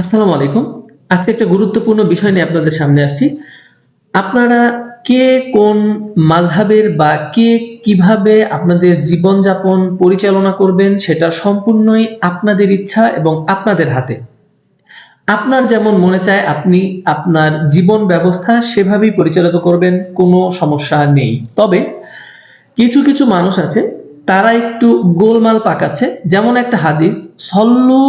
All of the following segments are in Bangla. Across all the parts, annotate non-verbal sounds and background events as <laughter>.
আসসালামু আলাইকুম। আজকে একটা গুরুত্বপূর্ণ বিষয় নিয়ে আপনাদের সামনে আসছি। আপনারা কে কোন মাযহাবের বা কে কীভাবে আপনাদের জীবনযাপন পরিচালনা করবেন সেটা সম্পূর্ণই আপনাদের ইচ্ছা এবং আপনাদের হাতে। আপনার যেমন মনে চায় আপনি আপনার জীবন ব্যবস্থা সেভাবেই পরিচালিত করবেন, কোনো সমস্যা নেই। তবে কিছু কিছু মানুষ আছে, তারা একটু গোলমাল পাকাচ্ছে। যেমন একটা হাদিস, সল্লু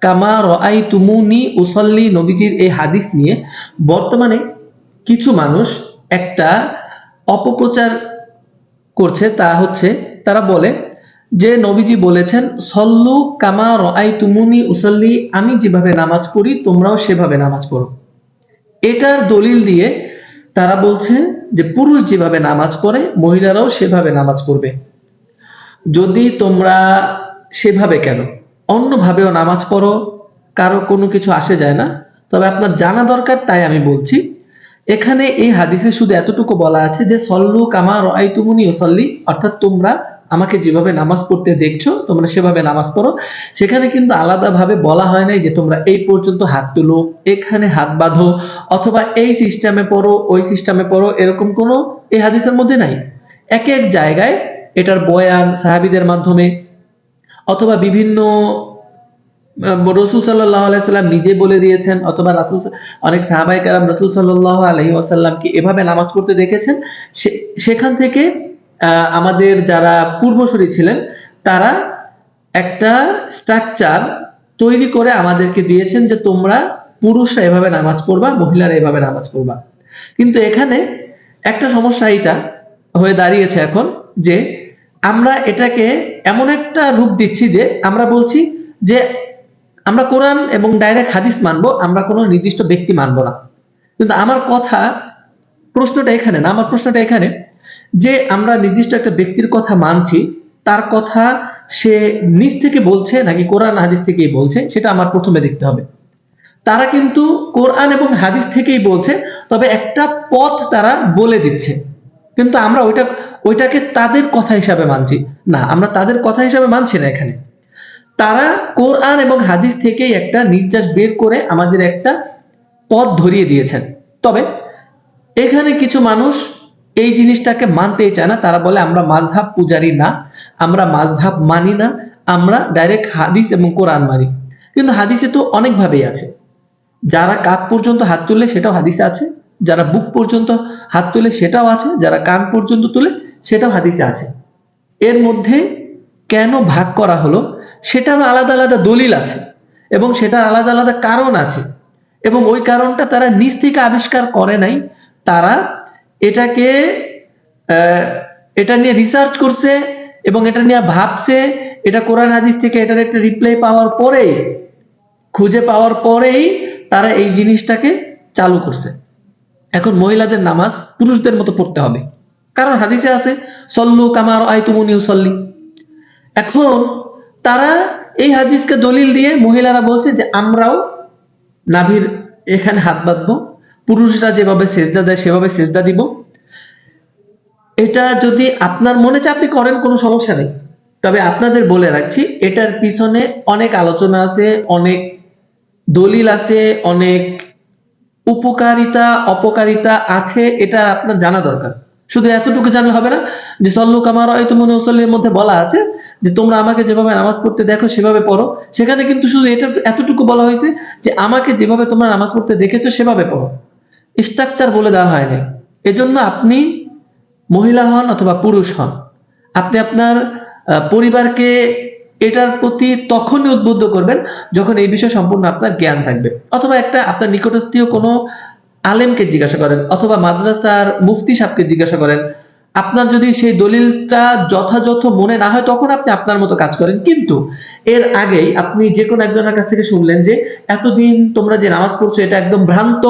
কামা রআই তুমুনি উসল্লি, নবীজির এই হাদিস নিয়ে বর্তমানে কিছু মানুষ একটা অপপ্রচার করছে, তা হচ্ছে তারা বলে যে নবীজি বলেছেন, সল্লু কামা রআই তুমুনি উসল্লি, আমি যেভাবে নামাজ পড়ি, তোমরাও সেভাবে নামাজ পড়ো। এটার দলিল দিয়ে তারা বলছে যে পুরুষ যেভাবে নামাজ পড়ে, মহিলারাও সেভাবে নামাজ পড়বে। যদি তোমরা সেভাবে কেন? অন্যভাবেও নামাজ পড়ো, কারও কোনো কিছু আসে যায় না। তবে আপনার জানা দরকার, তাই আমি বলছি। এখানে এই হাদিসে শুধু এতটুকু বলা আছে যে, সল্লু কামা রাই তুমুনি ওসল্লি অর্থাৎ তোমরা আমাকে যেভাবে নামাজ পড়তে দেখছ, তোমরা সেভাবে নামাজ পড়ো। সেখানে কিন্তু আলাদাভাবে বলা হয় নাই যে, তোমরা এই পর্যন্ত হাত তুলো, এখানে হাত বাঁধো, অথবা এই সিস্টেমে পড়ো, ওই সিস্টেমে পড়ো এরকম কোনো এই হাদিসের মধ্যে নাই। এক এক জায়গায় এটার বয়ান সাহাবিদের মাধ্যমে অথবা বিভিন্ন রসুল সাল্লাহ আলাইসাল্লাম নিজে বলে দিয়েছেন, অথবা রাসুল অনেক সাহাবাই কারাম রসুল সাল্লাহ আলহি আসাল্লামকে এভাবে নামাজ পড়তে দেখেছেন। সেখান থেকে আমাদের যারা পূর্বসূরি ছিলেন, তারা একটা স্ট্রাকচার তৈরি করে আমাদেরকে দিয়েছেন যে তোমরা পুরুষরা এভাবে নামাজ পড়বা, মহিলারা এভাবে নামাজ পড়বা। কিন্তু এখানে একটা সমস্যা এইটা হয়ে দাঁড়িয়েছে এখন যে আমরা এটাকে এমন একটা রূপ দিচ্ছি যে আমরা বলছি যে আমরা কোরআন এবং ডাইরেক্ট হাদিস মানবো, আমরা কোনো নির্দিষ্ট ব্যক্তি মানবো না। কিন্তু আমার কথা, প্রশ্নটা এখানে না, আমার প্রশ্নটা এখানে যে আমরা নির্দিষ্ট একটা ব্যক্তির কথা মানছি, তার কথা সে নিজ থেকে বলছে নাকি কোরআন হাদিস থেকেই বলছে, সেটা আমার প্রথমে দেখতে হবে। তারা কিন্তু কোরআন এবং হাদিস থেকেই বলছে, তবে একটা পথ তারা বলে দিচ্ছে। কিন্তু আমরা ওইটা ওইটাকে তাদের কথা হিসাবে মানছি। না, আমরা তাদের কথা হিসাবে মানছি না এখানে। তারা কোরআন এবং হাদিস থেকেই একটা নির্যাস বের করে আমাদের একটা পথ ধরিয়ে দিয়েছেন। তবে এখানে কিছু মানুষ এই জিনিসটাকে মানতেই চায় না। তারা বলে, আমরা মাঝহাব পূজারি না, আমরা মাঝহাব মানি না, আমরা ডাইরেক্ট হাদিস এবং কোরআন মানি। কিন্তু হাদিসে তো অনেকভাবেই আছে। যারা কাক পর্যন্ত হাত তুলে সেটাও হাদিসে আছে, যারা বুক পর্যন্ত হাত তুলে সেটাও আছে, যারা কান পর্যন্ত তুলে সেটাও হাদিসে আছে। এর মধ্যে কেন ভাগ করা হলো সেটারও আলাদা আলাদা দলিল আছে এবং সেটা আলাদা আলাদা কারণ আছে এবং ওই কারণটা তারা নিজ থেকে আবিষ্কার করে নাই। তারা এটাকে এটা নিয়ে রিসার্চ করছে এবং এটা নিয়ে ভাবছে, এটা কোরআন হাদিস থেকে এটার একটা রিপ্লাই পাওয়ার পরেই, খুঁজে পাওয়ার পরেই তারা এই জিনিসটাকে চালু করছে। এখন মহিলাদের নামাজ পুরুষদের মতো পড়তে হবে। কারণ হাদিসে আছে, সল্লু কামার আয়তুমুনি সল্লি এখন তারা এই হাদিসকে দলিল দিয়ে মহিলারা বলছে যে, আমরাও নাভির এখানে হাত বাঁধবো, পুরুষরা যেভাবে সেজদা দেয় সেভাবে সেজদা দিব। এটা যদি আপনার মনে আপনি করেন, কোনো সমস্যা নেই। তবে আপনাদের বলে রাখছি, এটার পিছনে অনেক আলোচনা আছে, অনেক দলিল আছে, অনেক উপকারিতা, অপকারিতা আছে, এটা আপনার জানা দরকার। শুধু এতটুকু জানলে হবে না যে সল্লু কামার হয়তো মনে মুসল্লির মধ্যে বলা আছে যে তোমরা আমাকে যেভাবে নামাজ পড়তে দেখো, সেভাবে পড়ো। সেখানে কিন্তু শুধু এটা এতটুকু বলা হয়েছে যে আমাকে যেভাবে তোমরা নামাজ পড়তে দেখেছ, সেভাবে পড়ো। স্ট্রাকচার বলে দেওয়া হয়নি। এজন্য আপনি মহিলা হন অথবা পুরুষ হন, আপনি আপনার পরিবারকে এটার প্রতি তখনই উদ্বুদ্ধ করবেন যখন এই বিষয়ে সম্পূর্ণ আপনার জ্ঞান থাকবে। অথবা একটা আপনার নিকটস্থীয় কোনো আলেমকে জিজ্ঞাসা করেন অথবা মাদ্রাসার মুফতি সাহেবকে জিজ্ঞাসা করেন, আপনার যদি সেই দলিলটা যথাযথ মনে না হয়, তখন আপনি আপনার মতো কাজ করেন। কিন্তু এর আগেই আপনি যে কোনো একজনের কাছ থেকে শুনলেন যে, এতদিন তোমরা যে নামাজ পড়ছো, এটা একদম ভ্রান্ত,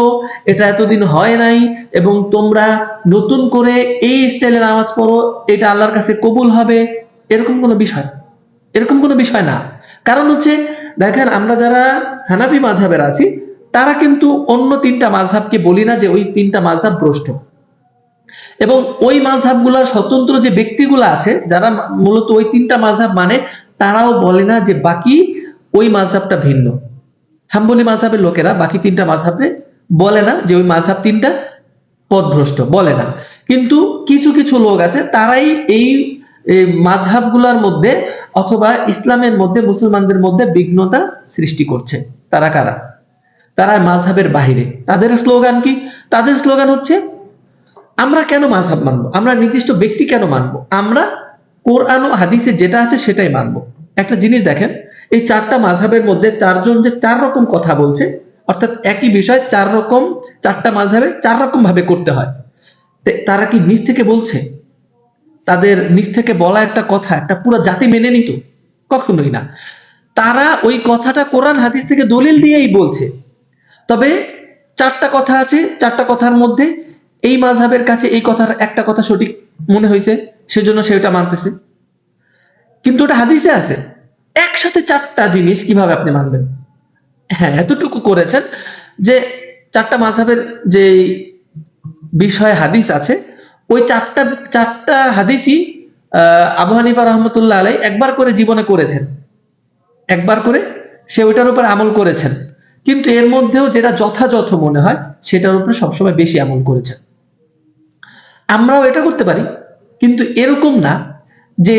এটা এতদিন হয় নাই, এবং তোমরা নতুন করে এই স্টাইলে নামাজ পড়ো, এটা আল্লাহর কাছে কবুল হবে, এরকম কোনো বিষয়? এরকম কোনো বিষয় না। কারণ হচ্ছে, দেখেন আমরা যারা হানাফি মাঝহাবের আছি তারা কিন্তু অন্য তিনটা মাঝহাবকে বলি না যে ওই তিনটা মাঝহাব ভ্রষ্ট। এবং ওই মাঝহাবগুলোর স্বতন্ত্র যে ব্যক্তিগুলো আছে, যারা মূলত ওই তিনটা মাঝহাব মানে তারাও বলে না যে বাকি ওই মাঝহাবটা ভিন্ন। হাম্বলি মাঝহাবের লোকেরা বাকি তিনটা মাঝহাবে বলে না যে ওই মাঝহাব তিনটা পথভ্রষ্ট বলে না। কিন্তু কিছু কিছু লোক আছে, তারাই এই এই মাঝহাবগুলোর মধ্যে অথবা ইসলামের মধ্যে মুসলমানদের মধ্যে বিঘ্নতা সৃষ্টি করছে। তারা কারা? তারা মাঝহাবের বাহিরে। তাদের স্লোগান কি? তাদের স্লোগান হচ্ছে, আমরা কেন মাঝহাব মানবো? আমরা নির্দিষ্ট ব্যক্তি কেন মানবো? আমরা কোরআন ও হাদিসে যেটা আছে সেটাই মানবো। একটা জিনিস দেখেন, এই চারটা মাঝহাবের মধ্যে চারজন যে চার রকম কথা বলছে, অর্থাৎ একই বিষয়, চার রকম, চারটা মাঝহাবে চার রকম ভাবে করতে হয়। তারা কি নিজ থেকে বলছে? তাদের নিজ থেকে বলা একটা কথা, একটা পুরো জাতি মেনে নিত? কখনোই না। তারা ওই কথাটা কোরআন, হাদিস থেকে দলিল দিয়েই বলছে। তবে চারটা কথা আছে, চারটা কথার মধ্যে এই মাঝহাবের কাছে এই কথার একটা কথা সঠিক মনে হয়েছে সেজন্য সে ওটা মানতেছে। কিন্তু ওটা হাদিসে আছে, একসাথে চারটা জিনিস কীভাবে আপনি মানবেন? হ্যাঁ এতটুকু করেছেন যে চারটা মাঝহাবের যে বিষয় হাদিস আছে, ওই চারটা চারটা হাদিসই আবু হানিফা রহমতুল্লাহ আলাই একবার করে জীবনে করেছেন। একবার করে সে ওইটার উপর আমল করেছেন। কিন্তু এর মধ্যেও যেটা যথাযথ মনে হয়, সেটার উপরে সবসময় বেশি আমল করেছেন। আমরাও এটা করতে পারি, কিন্তু এরকম না যে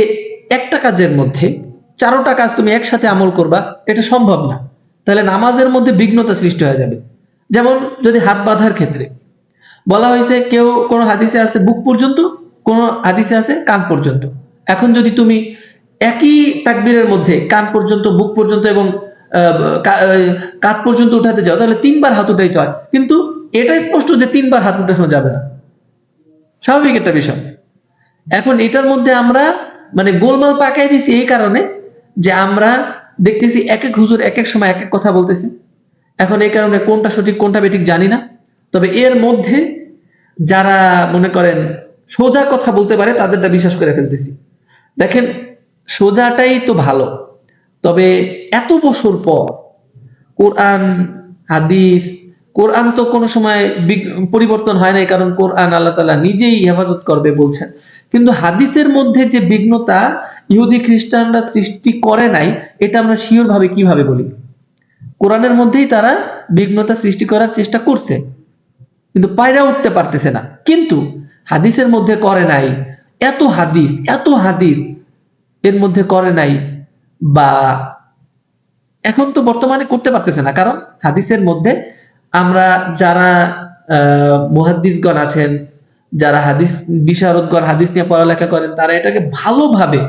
একটা কাজের মধ্যে চারোটা কাজ তুমি একসাথে আমল করবা, এটা সম্ভব না। তাহলে নামাজের মধ্যে বিঘ্নতা সৃষ্টি হয়ে যাবে। যেমন যদি হাত বাঁধার ক্ষেত্রে বলা হয়েছে, কেউ কোনো হাদিসে আছে বুক পর্যন্ত, কোনো হাদিসে আছে কান পর্যন্ত। এখন যদি তুমি একই তাকবীরের মধ্যে কান পর্যন্ত, বুক পর্যন্ত এবং আহ, কা- পর্যন্ত উঠাতে যাও তাহলে তিনবার হাত উঠাইতে হয়। কিন্তু এটা স্পষ্ট যে তিনবার হাত উঠানো যাবে না। স্বাভাবিক একটা বিষয়। এখন এটার মধ্যে আমরা মানে গোলমাল পাকাই দিছি এই কারণে যে আমরা দেখতেছি এক এক হুজুর এক এক সময় এক এক কথা বলতেছে। এখন এই কারণে কোনটা সঠিক কোনটা বেঠিক জানি না। তবে এর মধ্যে যারা মনে করেন সোজা কথা বলতে পারে তাদেরটা বিশ্বাস করে ফেলতেছি। দেখেন সোজাটাই তো ভালো। তবে এত বছর পর কোরআন, হাদিস, কোরআন তো কোনো সময় পরিবর্তন হয় নাই, কারণ কোরআন আল্লাহ তালা নিজেই হেফাজত করবে বলছেন। কিন্তু হাদিসের মধ্যে যে বিঘ্নতা ইহুদি খ্রিস্টানরা সৃষ্টি করে নাই, এটা আমরা শিওর ভাবে কীভাবে বলি? কোরআনের মধ্যেই তারা বিঘ্নতা সৃষ্টি করার চেষ্টা করছে, কিন্তু পায়রা উঠতে পারতেছে না। কিন্তু হাদিসের মধ্যে করে নাই, এত হাদিস এত হাদিস এর মধ্যে করে নাই বা এখন তো বর্তমানে করতে পারতেছে না, কারণ হাদিসের মধ্যে আমরা যারা মুহাদ্দিসগণ আছেন, যারা হাদিস, বিশারদগণ হাদিস নিয়ে পড়ালেখা করেন, তারা এটাকে ভালোভাবে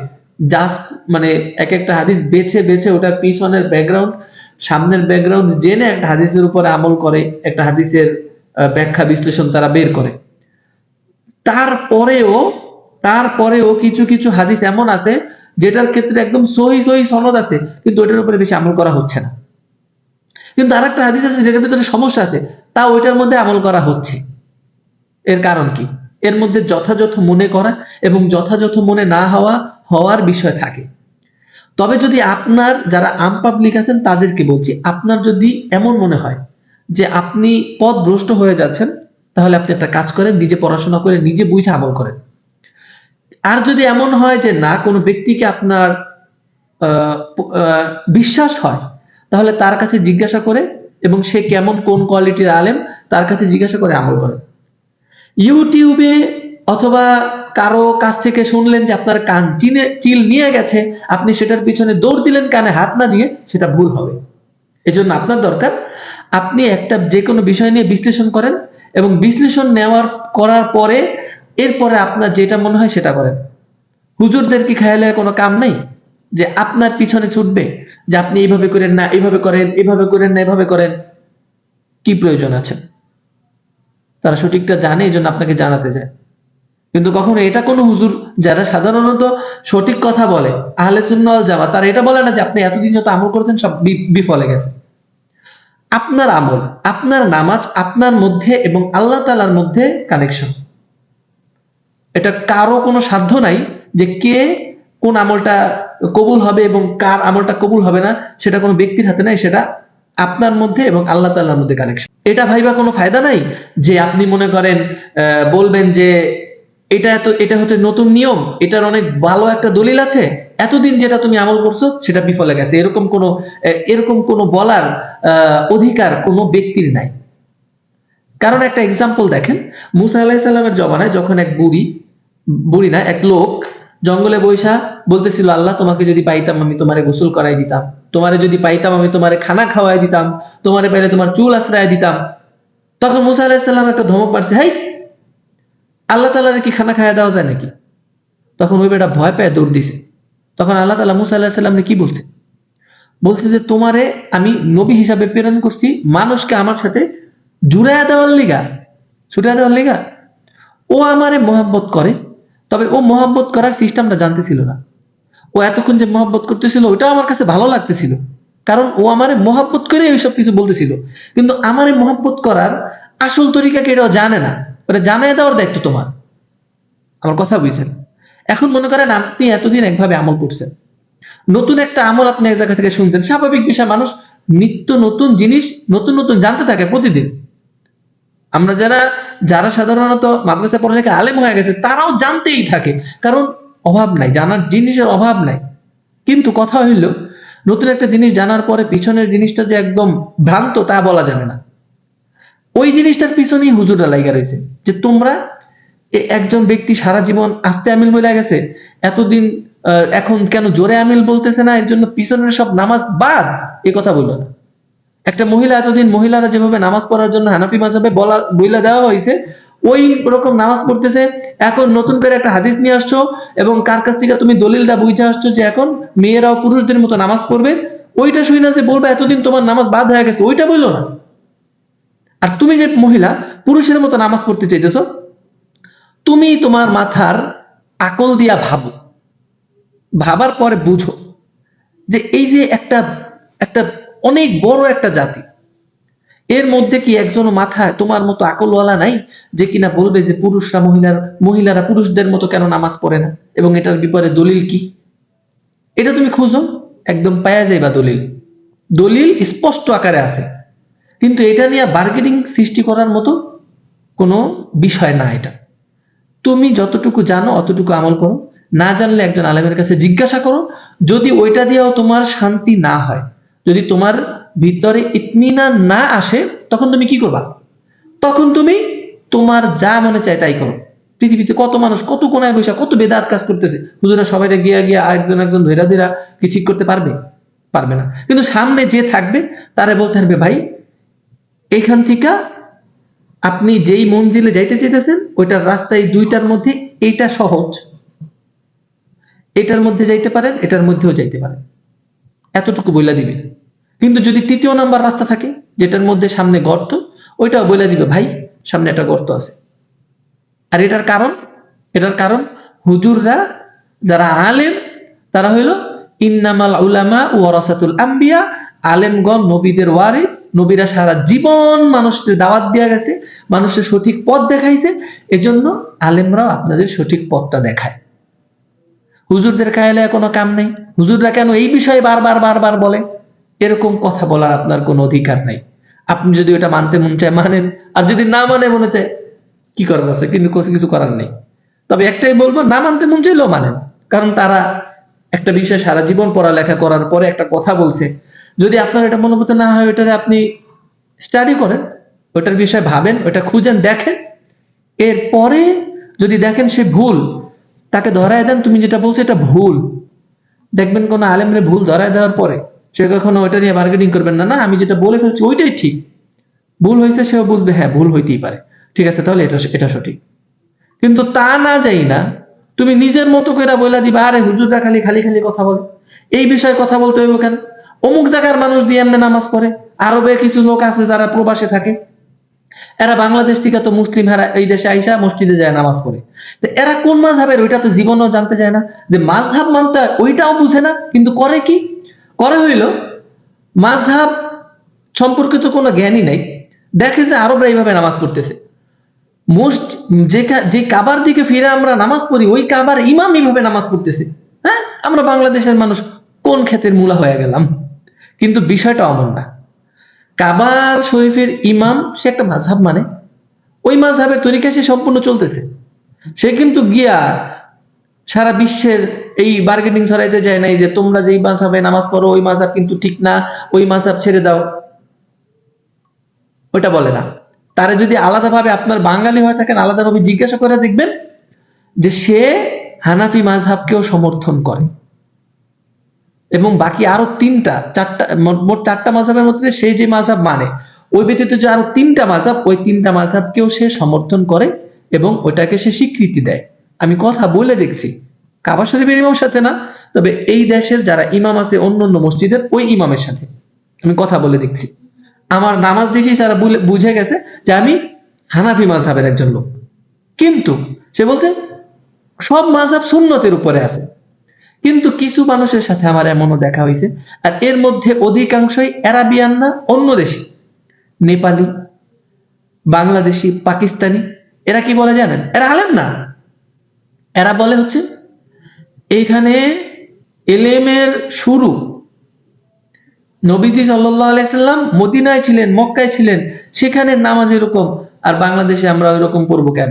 জাস্ট মানে এক একটা হাদিস বেছে বেছে ওটার পিছনের ব্যাকগ্রাউন্ড সামনের ব্যাকগ্রাউন্ড জেনে একটা হাদিসের উপরে আমল করে, একটা হাদিসের ব্যাখ্যা বিশ্লেষণ তারা বের করে। তারপরেও তারপরেও কিছু কিছু হাদিস এমন আছে যেটার ক্ষেত্রে একদম সহি সহি সনদ আছে, কিন্তু ওটার উপরে বেশি আমল করা হচ্ছে না। কিন্তু আর একটা হাদিস আছে, যেটার ভিতরে সমস্যা আছে, তা ওইটার মধ্যে আমল করা হচ্ছে। এর কারণ কি? এর মধ্যে যথাযথ মনে করা এবং যথাযথ মনে না হওয়া, হওয়ার বিষয় থাকে। তবে যদি আপনার যারা আম পাবলিক আছেন, তাদেরকে বলছি, আপনার যদি এমন মনে হয় যে আপনি পথ ভ্রষ্ট হয়ে যাচ্ছেন, তাহলে আপনি একটা কাজ করেন, নিজে পড়াশোনা করে নিজে বুঝে আমল করেন। আর যদি এমন হয় যে না, কোনো ব্যক্তিকে আপনার বিশ্বাস হয়, তাহলে তার কাছে জিজ্ঞাসা করে এবং সে কেমন, কোন কোয়ালিটির আলেম, তার কাছে জিজ্ঞাসা করে আমল করেন ইউটিউবে অথবা কারও কাছ থেকে শুনলেন যে আপনার কান চিনে চিল নিয়ে গেছে, আপনি সেটার পিছনে দৌড় দিলেন কানে হাত না দিয়ে, সেটা ভুল হবে। এজন্য আপনার দরকার, আপনি একটা যে কোনো বিষয় নিয়ে বিশ্লেষণ করেন এবং বিশ্লেষণ নেওয়ার, করার পরে এরপরে আপনার যেটা মনে হয় সেটা করেন। হুজুরদের কি খেয়ালে কোনো কাম নেই? যে আপনার পিছনে ছুটবে, যে আপনি এইভাবে করেন না, এইভাবে করেন এভাবে করেন না এভাবে করেন। কি প্রয়োজন আছে? তারা সঠিকটা জানে এই জন্য আপনাকে জানাতে যায় কিন্তু কখনো এটা কোনো হুজুর যারা সাধারণত সঠিক কথা বলে, আহলে সুন্নাল জামা তারা এটা বলে না যে আপনি এতদিন যত আমল করেছেন সব বিফলে গেছে। আপনার আমল, আপনার নামাজ, আপনার মধ্যে এবং আল্লাহ তালার মধ্যে কানেকশন এটা কারও কোনো সাধ্য নাই যে কে কোন আমলটা কবুল হবে এবং কার আমলটা কবুল হবে না, সেটা কোনো ব্যক্তির হাতে নাই, সেটা আপনার মধ্যে এবং আল্লাহ তাল্লাহর মধ্যে কানেকশন এটা ভাইবা কোনো ফায়দা নাই যে আপনি মনে করেন বলবেন যে এটা এত, এটা হচ্ছে নতুন নিয়ম, এটার অনেক ভালো একটা দলিল আছে, এতদিন যেটা তুমি আমল করছ, সেটা বিফলে গেছে। এরকম কোনো এরকম কোনো বলার অধিকার কোনো ব্যক্তির নাই। কারণ একটা এক্সাম্পল দেখেন, মুসা আলাহিসাল্লামের জমানায় যখন এক বুড়ি বুড়ি না, এক লোক জঙ্গলে বৈশা বলতেছিল, আল্লাহ, তোমাকে যদি পাইতাম আমি তোমারে গোসল করাই দিতাম, তোমারে যদি পাইতাম আমি তোমারে খানা খাওয়াই দিতাম, তোমারে পাইলে তোমার চুল আশ্রয় দিতাম। তখন মুসা আলাহিসাল্লাম একটা ধমক মারছে, হাই, আল্লাহ তালার কি খানা খাওয়া দেওয়া যায় নাকি? তখন ওই বেটা ভয় পেয়ে দৌড় দিছে। তখন আল্লাহ তালা মুসা আলাহিসাল্লামকে কি বলছে? বলছে যে, তোমারে আমি নবী হিসাবে প্রেরণ করছি, মানুষকে আমার সাথে জুড়াইয়া দেওয়ার লিগা, ছুটাইয়া দেওয়ার লিগা। ও আমারে মোহাব্বত করে, তবে ও মোহাব্বত করার সিস্টেমটা জানতেছিল না। ও এতক্ষণ যে মোহাব্বত করতেছিল ওটা আমার কাছে ভালো লাগতেছিল। কারণ ও আমারে মোহাব্বত করে এইসব কিছু বলতেছিল। কিন্তু আমারে মোহাব্বত করার আসল তরিকাকে এটাও জানে না। মানে জানাই দেওয়ার দায়িত্ব তোমার। আমার কথা বুঝছেন? এখন মনে করেন আপনি এতদিন একভাবে আমল করছেন। নতুন একটা আমল আপনি এক জায়গা থেকে শুনছেন। স্বাভাবিক বিষয়, মানুষ নিত্য নতুন জিনিস নতুন নতুন জানতে থাকে প্রতিদিন। আমরা যারা যারা সাধারণত মাদ্রাসা পড়ালেখা আলেম হয়ে গেছে, তারাও জানতেই থাকে। কারণ অভাব নাই, জানার জিনিসের অভাব নাই। কিন্তু কথা হইল, নতুন একটা জিনিস জানার পরে পিছনের জিনিসটা যে একদম ভ্রান্ত তা বলা যাবে না। ওই জিনিসটার পিছনেই হুজুরা লাইগা রয়েছে, যে তোমরা একজন ব্যক্তি সারা জীবন আস্তে আমিল বলে গেছে, এতদিন এখন কেন জোরে আমিল বলতেছে না? এর জন্য পিছনের সব নামাজ বাদ, এ কথা বলল না। একটা মহিলা এতদিন মহিলারা যেভাবে নামাজ পড়ার জন্য হানাফি মাসাবে বলা, বইলা দেওয়া হয়েছে, ওই রকম নামাজ পড়তেছে। এখন নতুন করে একটা হাদিস নিয়ে আসছো এবং কার কাছ থেকে তুমি দলিলটা বুঝে আসছো যে এখন মেয়েরাও পুরুষদের মতো নামাজ পড়বে? ওইটা শুই না যে বলবে এতদিন তোমার নামাজ বাদ হয়ে গেছে, ওইটা বলল না। আর তুমি যে মহিলা, পুরুষের মতো নামাজ পড়তে চাইতেছ, তুমি তোমার মাথার আকল দিয়া ভাবো। ভাবার পরে বুঝো যে এই যে একটা একটা অনেক বড় একটা জাতি। এর মধ্যে কি একজন মাথায় তোমার মতো আকলওয়ালা নাই যে কিনা বলবে যে পুরুষরা মহিলার, মহিলারা পুরুষদের মতো কেন নামাজ পড়ে না? এবং এটার বিপরে দলিল কি? এটা তুমি খুঁজো, একদম পায়া যাইবা দলিল। দলিল স্পষ্ট আকারে আছে। কিন্তু এটা নিয়ে বার্গেনিং সৃষ্টি করার মতো কোনো বিষয় না এটা। তুমি যতটুকু জানো, অতটুকু আমল করো। না জানলে একজন আলেমের কাছে জিজ্ঞাসা করো, যদি ওইটা দিয়েও তোমার শান্তি না হয়। যদি তোমার ভিতরে ইতমিনান না আসে, তখন তুমি কি করবা? তখন তুমি তোমার যা মনে চায় তাই করো। পৃথিবীতে কত মানুষ, কত কোনায় বসে, কত বেদাত কাজ করতেছে। হুজুরা সবাই গিয়া গিয়া একজন একজন ধৈরা ধৈরা কি ঠিক করতে পারবে? পারবে না। কিন্তু সামনে যে থাকবে, তারা বলতে পারবে ভাই, এখান থেকে আপনি যেই মঞ্জিলে যাইতে চাইতেছেন, ওইটার রাস্তায় দুইটার মধ্যে এইটা সহজ। এটার মধ্যে যাইতে পারেন, এটার মধ্যেও যাইতে পারেন। এতটুকু বইলা দিবে। কিন্তু যদি তৃতীয় নাম্বার রাস্তা থাকে, যেটার মধ্যে সামনে গর্ত, ওইটাও বলে দিবে, ভাই, সামনে একটা গর্ত আছে। আর এটার কারণ? এটার কারণ হুজুররা যারা আলেম, তারা হইল, ইন্নামাল উলামা ওয়ারাসাতুল আম্বিয়া আলেমগণ নবীদের ওয়ারিস, নবীরা সারা জীবন মানুষকে দাওয়াত দেয়া গেছে, মানুষের সঠিক পথ দেখাইছে, এজন্য আলেমরাও আপনাদের সঠিক পথটা দেখায়। হুজুরদের কায়লে কোনো কাম নেই। হুজুররা কেন এই বিষয়ে বারবার বারবার বলে? এরকম কথা বলার আপনার কোনো অধিকার নাই। আপনি যদি ওটা মানতে মন চায়, মানেন। আর যদি না মানে মনে চায়, কি করার আছে? কিন্তু কিছু- করার নেই। তবে একটাই বলব, না মানতে মন চাইলেও মানেন। কারণ তারা একটা বিষয় সারা জীবন পড়ালেখা করার পরে একটা কথা বলছে। যদি আপনার এটা মনে মনোভূত না হয় ওটারে আপনি স্টাডি করেন ওটার বিষয়ে ভাবেন ওটা খুঁজেন, দেখেন। এরপরে যদি দেখেন সে ভুল, তাকে ধরায় দেন, তুমি যেটা বলছো এটা ভুল। দেখবেন কোনো আলেমরে ভুল ধরায় দেওয়ার পরে। সে কখনো ওইটা নিয়ে বার্গেনিং করবেন না না, আমি যেটা বলে ফেলছি ওইটাই ঠিক। ভুল হয়েছে সেও বুঝবে হ্যাঁ ভুল হইতেই পারে। ঠিক আছে, তাহলে এটা এটা সঠিক। কিন্তু তা না যাই না, তুমি নিজের মতো করে বলে দিবা, আরে হুজুররা খালি খালি খালি কথা বলে। এই বিষয়ে কথা বলতে হইব কেন? অমুক জায়গার মানুষ দিয়ে এমনি নামাজ পড়ে, আরবে কিছু লোক আছে যারা প্রবাসে থাকে। এরা বাংলাদেশ থেকে তো মুসলিম, এরা এই দেশে আইসা মসজিদে যায় নামাজ পড়ে। তো এরা কোন মাঝহাবের, ওইটা তো জীবনও জানতে চায় না। যে মাঝহাব মানতে ওইটাও বুঝে না, কিন্তু করে কি? করে হইল, মাঝহাব সম্পর্কে তো কোনো জ্ঞানই নাই। দেখে যে আরবরা এইভাবে নামাজ পড়তেছে। মোস্ট যে যে কাবার দিকে ফিরে আমরা নামাজ পড়ি, ওই কাবার ইমাম এইভাবে নামাজ পড়তেছে। হ্যাঁ? আমরা বাংলাদেশের মানুষ কোন ক্ষেতের মূলা হয়ে গেলাম? কিন্তু বিষয়টা অমন না। কাবার শরীফের ইমাম, সে একটা মাঝহাব মানে। ওই মাঝহাবের তরিকা সে সম্পূর্ণ চলতেছে। সে কিন্তু গিয়া সারা বিশ্বের এই বার্গেনিং ছড়াইতে যায় নাই যে তোমরা যেই মাঝহাবে নামাজ পড়ো, ওই মাঝহাব কিন্তু ঠিক না, ওই মাঝহাব ছেড়ে দাও। ওটা বলে না। তারা যদি আলাদাভাবে আপনার বাঙালি হয়ে থাকেন, আলাদাভাবে জিজ্ঞাসা করে দেখবেন যে সে হানাফি মাঝহাবকেও সমর্থন করে। এবং বাকি আরও তিনটা, চারটা, মোট- চারটা মাঝহাবের মধ্যে সে যে মাঝহাব মানে ওই ব্যতীত যে আরও তিনটা মাঝহাব, ওই তিনটা মাঝহাবকেও সে সমর্থন করে এবং ওটাকে সে স্বীকৃতি দেয়। আমি কথা বলে দেখছি। কাবা শরীফের ইমামের সাথে না, তবে এই দেশের যারা ইমাম আছে অন্য অন্য মসজিদের ওই ইমামের সাথে। আমি কথা বলে দেখছি। আমার নামাজ দেখেই তারা বুঝে গেছে যে আমি হানাফি মাঝহাবের একজন লোক। কিন্তু সে বলছে, সব মাঝহাব সুন্নতের উপরে আছে। কিন্তু কিছু মানুষের সাথে আমার এমনও দেখা হয়েছে, আর এর মধ্যে অধিকাংশই অ্যারাবিয়ান না, অন্য দেশি। নেপালি, বাংলাদেশি, পাকিস্তানি, এরা কি বলে জানেন? এরা আলেম না। এরা বলে হচ্ছে এইখানে এলেমের শুরু। নবীজি সাল্লাহ আলাইসাল্লাম মদিনায় ছিলেন, মক্কায় ছিলেন, সেখানে নামাজ এরকম, আর বাংলাদেশে আমরা ওইরকম পড়ব কেন?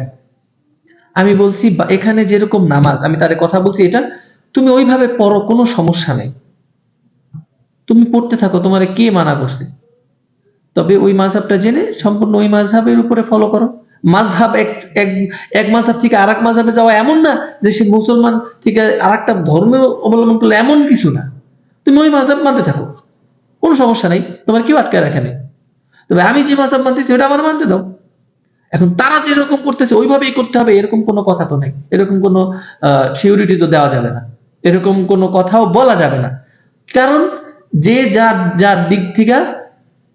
আমি বলছি এখানে যেরকম নামাজ, আমি তাদের কথা বলছি, এটা তুমি ওইভাবে পড়ো, কোনো সমস্যা নেই। তুমি পড়তে থাকো, তোমার কে মানা করছে? তবে ওই মাঝহাবটা জেনে সম্পূর্ণ ওই মাঝহাবের উপরে ফলো করো। মাঝহাব এক এক মাঝহাব থেকে আর এক মাঝহাবে যাওয়া এমন না যে সে মুসলমান থেকে আর একটা ধর্ম অবলম্বন করলে এমন কিছু না। তুমি ওই মাঝহাব মানতে থাকো। কোনো সমস্যা নেই। তোমার কেউ আটকে রাখে নেই। তবে আমি যে মাঝহাব মানতেছি ওটা আমার মানতে দাও। এখন তারা যেরকম করতেছে, ওইভাবেই করতে হবে। এরকম কোনো কথা তো নেই। এরকম কোনো সিউরিটি তো দেওয়া যাবে না। এরকম কোনো কথাও বলা যাবে না। কারণ যে যার যার দিক থেকে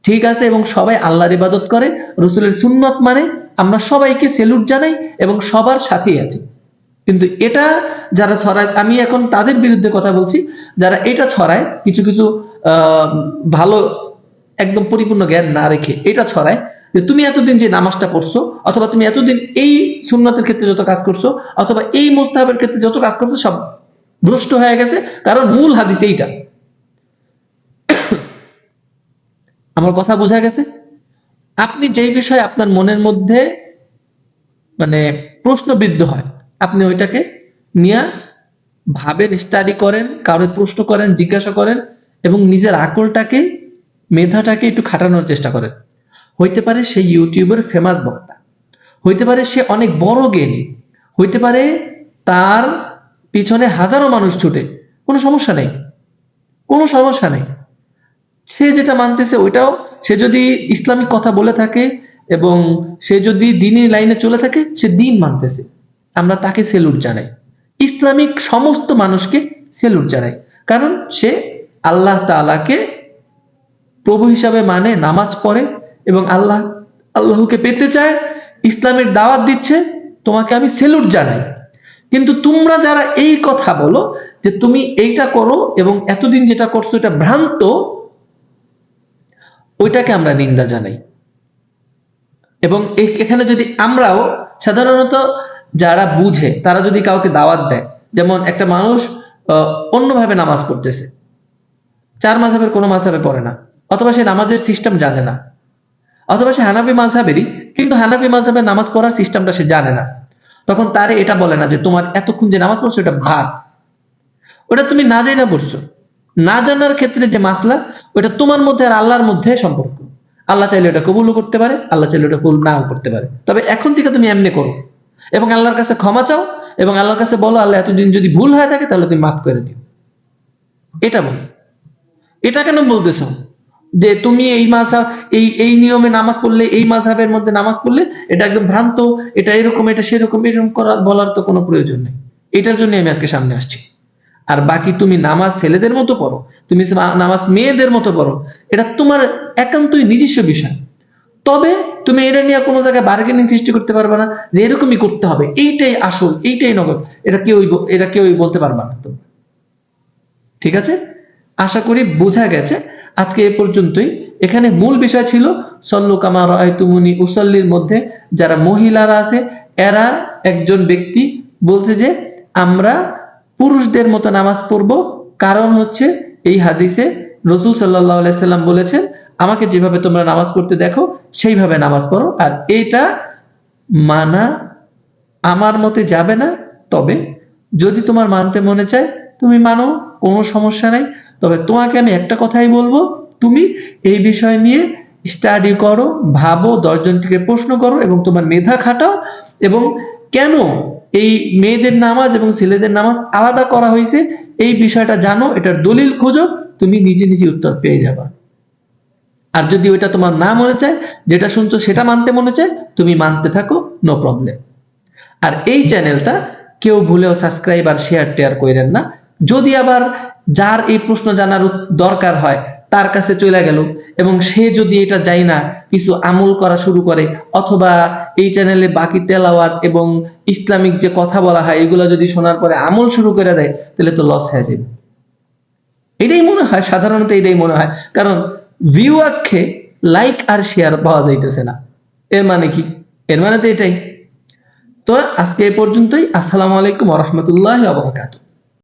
ঠিক আছে এবং সবাই আল্লাহর ইবাদত করে, রসুলের সুন্নত মানে সবাইকে সেলুট জানাই এবং সবার সাথেই আছি। কিন্তু এটা যারা ছড়ায়, আমি এখন তাদের বিরুদ্ধে কথা বলছি, যারা এটা ছড়ায়, কিছু কিছু ভালো, একদম পরিপূর্ণ জ্ঞান না রেখে এটা ছড়ায়, যে তুমি এতদিন যে নামাজটা পড়ছো, অথবা তুমি এতদিন এই সুন্নতের ক্ষেত্রে যত কাজ করছ, অথবা এই মোস্তাহাবের ক্ষেত্রে যত কাজ করছ, সব ভ্রষ্ট হয়ে গেছে, কারণ মূল হাদিস এইটা। <coughs> আমার কথা বোঝা গেছে? আপনি যেই বিষয়ে আপনার মনের মধ্যে মানে প্রশ্নবিদ্ধ হয়, আপনি ওইটাকে নিয়ে ভাবেন স্টাডি করেন, কারোর প্রশ্ন করেন, জিজ্ঞাসা করেন এবং নিজের আকলটাকে, মেধাটাকে একটু খাটানোর চেষ্টা করেন। হইতে পারে সে ইউটিউবের ফেমাস বক্তা, হইতে পারে সে অনেক বড় জ্ঞানী, হইতে পারে তার পিছনে হাজারো মানুষ ছুটে, কোনো সমস্যা নেই, কোনো সমস্যা নেই। সে যেটা মানতেছে ওইটাও, সে যদি ইসলামিক কথা বলে থাকে এবং সে যদি দিনের লাইনে চলে থাকে, সে দিন মানতেছে। আমরা তাকে সেলুট জানাই। ইসলামিক সমস্ত মানুষকে সেলুট জানাই। কারণ সে আল্লাহ তাআলাকে প্রভু হিসাবে মানে নামাজ পড়ে এবং আল্লাহ, আল্লাহকে পেতে চায়, ইসলামের দাওয়াত দিচ্ছে, তোমাকে আমি সেলুট জানাই। কিন্তু তোমরা যারা এই কথা বলো যে তুমি এইটা করো এবং এতদিন যেটা করছ এটা ভ্রান্ত ওইটাকে আমরা নিন্দা জানাই। এবং এখানে যদি আমরাও সাধারণত যারা বুঝে, তারা যদি কাউকে দাওয়াত দেয়, যেমন একটা মানুষ অন্যভাবে নামাজ পড়তেছে। চার মাঝাবের কোনো মাঝাবে পড়ে না। অথবা সে নামাজের সিস্টেম জানে না। অথবা সে হানাফি মাঝহাবেরই, কিন্তু হানাফি মাঝহাবের নামাজ পড়ার সিস্টেমটা সে জানে না। তখন তারে এটা বলে না যে, তোমার এতক্ষণ যে নামাজ পড়ছো এটা ভাত ওটা তুমি না জানা পড়ছো। না জানার ক্ষেত্রে যে মাসলা ওটা তোমার মধ্যে আর আল্লাহর মধ্যে সম্পর্ক। আল্লাহ চাইলে ওটা কবুলও করতে পারে, আল্লাহ চাইলে ওটা কবুল নাও করতে পারে। তবে এখন থেকে তুমি এমনি করো। এবং আল্লাহর কাছে ক্ষমা চাও, এবং আল্লাহর কাছে বলো, আল্লাহ, এতদিন যদি ভুল হয়ে থাকে, তাহলে তুমি মাফ করে দিও। এটা বলো। এটা কেন বলতেছ? যে তুমি এই মাসা এই এই নিয়মে নামাজ পড়লে, এই মাযহাবের মধ্যে নামাজ পড়লে, এটা একদম ভ্রান্ত, এটা এরকম, এটা সেরকম, এরকম করা বলার তো কোনো প্রয়োজন নেই। এটার জন্য আমি আজকে সামনে আসছি। আর বাকি তুমি নামাজ ছেলেদের মতো পড়ো, তুমি নামাজ মেয়েদের মতো পড়ো, এটা তোমার একান্তই নিজস্ব বিষয়। তবে তুমি এটা নিয়ে কোনো জায়গায় বার্গেনিং সৃষ্টি করতে পারবে না যে এরকমই করতে হবে, এইটাই আসল, এইটাই নগদ, এটা কেউই ব- এটা কেউই বলতে পারবে না তোমরা ঠিক আছে? আশা করি বোঝা গেছে। আজকে এ পর্যন্তই। এখানে মূল বিষয় ছিল, সল্লু কামা রায়তুমুনি উসল্লির মধ্যে যারা মহিলারা আছে, এরা একজন ব্যক্তি বলছে যে, আমরা পুরুষদের মতো নামাজ পড়ব। কারণ হচ্ছে এই হাদিসে রসুল সাল্লাহ আলাইসাল্লাম বলেছেন, আমাকে যেভাবে তোমরা নামাজ পড়তে দেখো, সেইভাবে নামাজ পড়ো। আর এইটা মানা আমার মতে যাবে না। তবে যদি তোমার মানতে মনে চায়, তুমি মানো, কোনো সমস্যা নাই। তবে তোমাকে আমি একটা কথাই বলব, তুমি এই বিষয় নিয়ে স্টাডি করো, ভাবো দশজনকে প্রশ্ন করো এবং তোমার মেধা খাটাও এবং কেন এই মেয়েদের নামাজ এবং ছেলেদের নামাজ আলাদা করা হয়েছে। এই বিষয়টা জানো, এটার দলিল খোঁজো, তুমি নিজে নিজে উত্তর পেয়ে যাবা। আর যদি ওইটা তোমার না মনে চায়, যেটা শুনছো সেটা মানতে মনে চায়, তুমি মানতে থাকো নো প্রবলেম আর এই চ্যানেলটা কেউ ভুলেও সাবস্ক্রাইব আর শেয়ার টেয়ার করেন না। যদি আবার যার এই প্রশ্ন জানার দরকার হয়, তার কাছে চলে গেল। এবং সে যদি এটা যায় না, কিছু আমল করা শুরু করে, অথবা এই চ্যানেলে বাকি তেলাওয়াত এবং ইসলামিক যে কথা বলা হয়, এগুলো যদি শোনার পরে আমল শুরু করে দেয়, তাহলে তো লস হয়ে যাবে। এটাই মনে হয়, সাধারণত এটাই মনে হয়। কারণ ভিউ আক্ষে লাইক আর শেয়ার পাওয়া যাইতেছে না। এর মানে কি? এর মানে তো এটাই। তো আজকে এ পর্যন্তই। আসসালামু আলাইকুম রহমতুল্লাহ আবরকাত